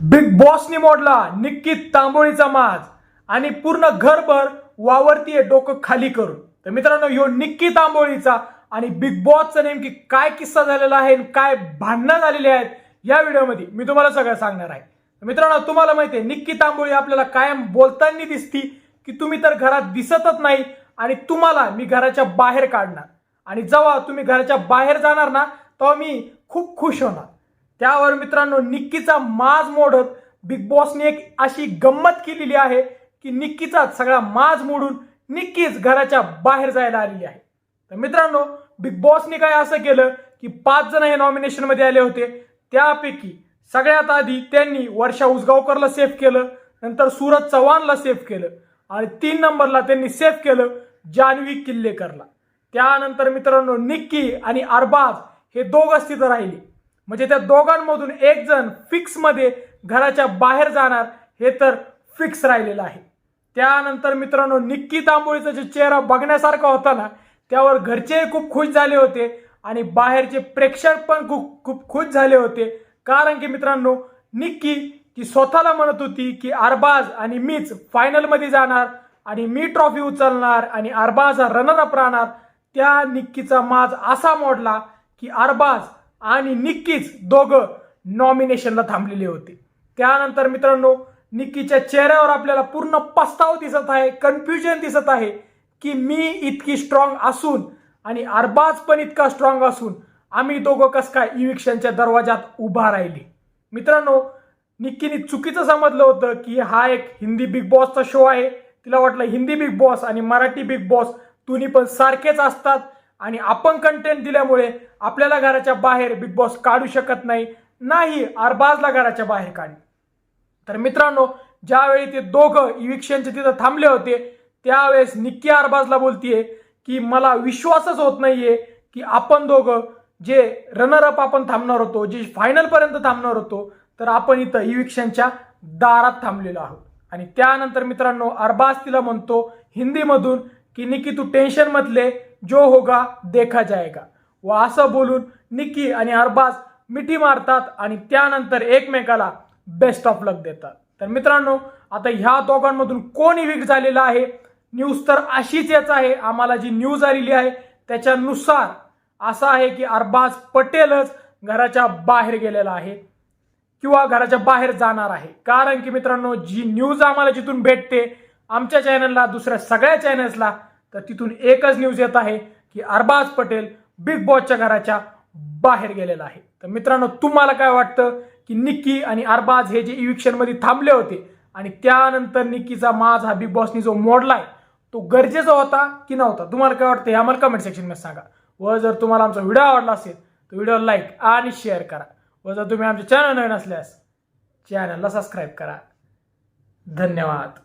Big बॉसनी मोडला निक्की तांबोळीचा माज आणि पूर्ण घरभर वावरतीये डोकं खाली करून. तर मित्रांनो ह्यो निक्की तांबोळीचा आणि बिग बॉसचा नेमकी काय किस्सा झालेला आहे काय भांडणं झालेली आहेत या व्हिडिओमध्ये मी तुम्हाला सगळं सांगणार आहे. मित्रांनो तुम्हाला माहिती आहे निक्की तांबोळी आपल्याला कायम बोलताना दिसती की तुम्ही तर घरात दिसतच नाही आणि तुम्हाला मी घराच्या बाहेर काढणार. आणि जेव्हा तुम्ही घराच्या बाहेर जाणार ना तेव्हा मी खूप खुश होणार. त्यावर मित्रांनो निक्कीचा माज मोडत बिग बॉसने एक अशी गंमत केलेली आहे की निक्कीचाच सगळा माज मोडून निक्कीच घराच्या बाहेर जायला आलेली आहे. तर मित्रांनो बिग बॉसने काय असं केलं की पाच जण हे नॉमिनेशनमध्ये आले होते. त्यापैकी सगळ्यात आधी त्यांनी वर्षा उसगावकरला सेफ केलं नंतर सूरज चव्हाणला सेफ केलं आणि तीन नंबरला त्यांनी सेफ केलं जान्हवी किल्लेकरला. त्यानंतर मित्रांनो निक्की आणि अरबाज हे दोघंच तिथं राहिले. म्हणजे त्या दोघांमधून एक जण फिक्समध्ये घराच्या बाहेर जाणार हे तर फिक्स राहिलेलं आहे. त्यानंतर मित्रांनो निक्की तांबोळीचा जो चेहरा बघण्यासारखा होता ना त्यावर घरचेही खूप खुश झाले होते आणि बाहेरचे प्रेक्षक पण खूप खूप खुश झाले होते. कारण की मित्रांनो निक्की ती स्वतःला म्हणत होती की अरबाज आणि मीच फायनलमध्ये जाणार आणि मी ट्रॉफी उचलणार आणि अरबाज हा रनर अप राहणार. त्या निक्कीचा माज असा मोडला की अरबाज आणि निक्कीच दोघं नॉमिनेशनला थांबलेले होते. त्यानंतर मित्रांनो निक्कीच्या चेहऱ्यावर आपल्याला पूर्ण पस्ताव दिसत आहे कन्फ्युजन दिसत आहे की मी इतकी स्ट्रॉंग असून आणि अरबाज पण इतका स्ट्रॉंग असून आम्ही दोघं कस काय इविक्शनच्या दरवाजात उभा राहिली. मित्रांनो निक्कीने चुकीचं समजलं होतं की हा एक हिंदी बिग बॉसचा शो आहे. तिला वाटलं हिंदी बिग बॉस आणि मराठी बिग बॉस दोन्ही पण सारखेच असतात. आणि आपण कंटेंट दिल्यामुळे आपल्याला घराच्या बाहेर बिग बॉस काढू शकत नाही नाही अरबाजला घराच्या बाहेर काढ तर मित्रांनो ज्यावेळी ते दोघं इविक्शनचे तिथं थांबले होते त्यावेळेस निक्की अरबाजला बोलतीये की मला विश्वासच होत नाहीये की आपण दोघं जे रनर अप आपण थांबणार होतो जे फायनल पर्यंत थांबणार होतो तर आपण इथं इविक्शनच्या दारात थांबलेलो आहोत. आणि त्यानंतर मित्रांनो अरबाज तिला म्हणतो हिंदीमधून की निक्की तू टेन्शन मधले जो होगा देखा जाएगा. व असं बोलून निक्की आणि अरबाज मिठी मारतात आणि त्यानंतर एकमेकाला बेस्ट ऑफ लक देतात. तर मित्रांनो आता ह्या दोघांमधून कोण विक झालेला आहे? न्यूज तर अशीच याच आहे. आम्हाला जी न्यूज आलेली आहे त्याच्यानुसार असं आहे की अरबाज पटेलच घराच्या बाहेर गेलेला आहे किंवा घराच्या बाहेर जाणार आहे. कारण की मित्रांनो जी न्यूज आम्हाला जिथून भेटते आमच्या चॅनलला दुसऱ्या सगळ्या चॅनल्सला तर तिथून एकच न्यूज येत आहे की अरबाज पटेल बिग बॉसच्या घराच्या बाहेर गेलेला आहे. तर मित्रांनो तुम्हाला काय वाटतं की निक्की आणि अरबाज हे जे इविक्शनमध्ये थांबले होते आणि त्यानंतर निक्कीचा माज हा बिग बॉसनी जो मोडलाय तो गरजेचा होता की नव्हता? तुम्हाला काय वाटतं हे आम्हाला कमेंट सेक्शनमध्ये सांगा. व जर तुम्हाला आमचा व्हिडिओ आवडला असेल तर व्हिडिओ लाईक आणि शेअर करा. व जर तुम्ही आमच्या चॅनल नवीन असल्यास चॅनलला सबस्क्राईब करा. धन्यवाद.